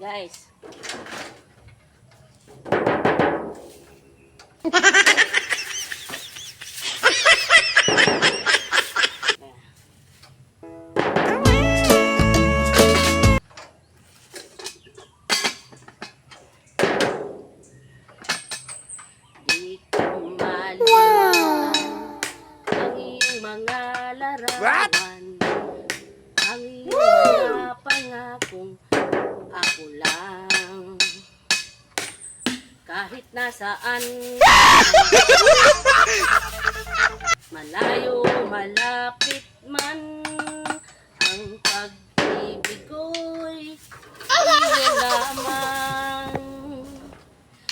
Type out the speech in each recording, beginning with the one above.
guys. Iyong mga larawan. Ang iyong mga pangakong ako lang. Kahit nasaan. Malayo, malapit man Ang pag-ibig ko'y Iyo lamang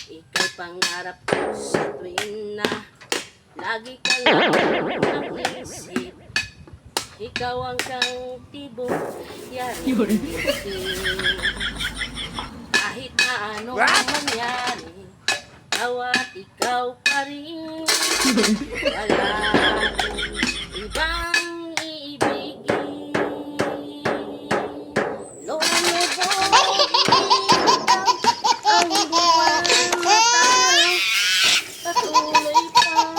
Ika'y pangarap ko sa tuwing na Lagi kang nag-isip Ikaw ang kang tibok Yari anong What? mangyari, nawa't ikaw pa rin. Wala ibang iibigin. Lumubog ang buwan mata, patuloy pang.